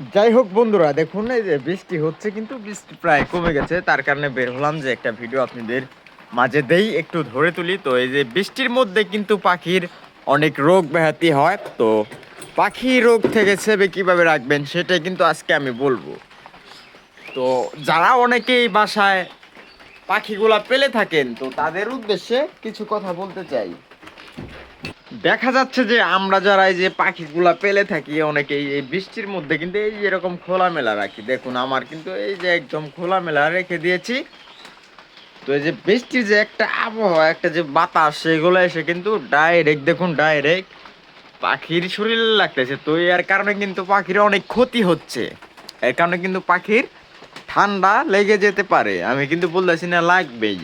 যাই হোক বন্ধুরা, দেখুন, এই যে বৃষ্টি হচ্ছে, কিন্তু বৃষ্টি প্রায় কমে গেছে। তার কারণে বের হলাম যে একটা ভিডিও আপনাদের মাঝে দেই, একটু ধরে তুলি। তো এই যে বৃষ্টির মধ্যে কিন্তু পাখির অনেক রোগ ব্যাহতি হয়। তো পাখি রোগ থেকে সেবে কীভাবে রাখবেন, সেটাই কিন্তু আজকে আমি বলব। তো যারা অনেকেই বাসায় পাখিগুলা পেলে থাকেন, তো তাদের উদ্দেশ্যে কিছু কথা বলতে চাই। দেখা যাচ্ছে যে আমরা যারা এই যে পাখিগুলা পেলে থাকি, অনেকেই এই বৃষ্টির মধ্যে কিন্তু এই যে এরকম খোলামেলা রাখি। দেখুন, আমার কিন্তু এই যে একদম খোলামেলা রেখে দিয়েছি। তো এই যে বৃষ্টির যে একটা আবহাওয়া, একটা যে বাতাস, সেগুলো এসে কিন্তু ডাইরেক্ট দেখুন ডাইরেক্ট পাখির শরীরে লাগতেছে। তো এর কারণে কিন্তু পাখির অনেক ক্ষতি হচ্ছে। এর কারণে কিন্তু পাখির ঠান্ডা লেগে যেতে পারে। আমি কিন্তু বলতেছি না লাগবেই,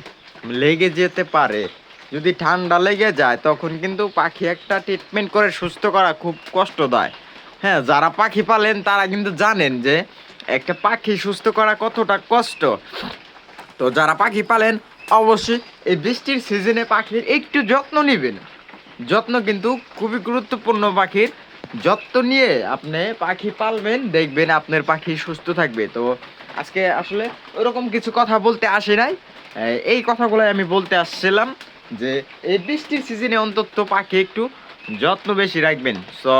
লেগে যেতে পারে। যদি ঠান্ডা লেগে যায়, তখন কিন্তু পাখি একটা ট্রিটমেন্ট করে সুস্থ করা খুব কষ্ট দেয় হ্যাঁ যারা পাখি পালেন, তারা কিন্তু জানেন যে একটা পাখি সুস্থ করা কতটা কষ্ট। তো যারা পাখি পালেন, অবশ্যই এই বৃষ্টির সিজনে পাখির একটু যত্ন নেবেন। যত্ন কিন্তু খুবই গুরুত্বপূর্ণ পাখির। যত্ন নিয়ে আপনি পাখি পালবেন, দেখবেন আপনার পাখি সুস্থ থাকবে। তো আজকে আসলে ওরকম কিছু কথা বলতে আসি নাই। এই কথাগুলো আমি বলতে আসছিলাম। যে এই বৃষ্টির সিজনে অন্তত পাখি একটু যত্ন বেশি রাখবেন। সো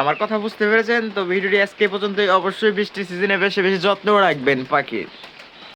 আমার কথা বুঝতে পেরেছেন? তো ভিডিওটি আজকে পর্যন্ত অবশ্যই বৃষ্টির সিজনে বেশি বেশি যত্ন রাখবেন পাখির।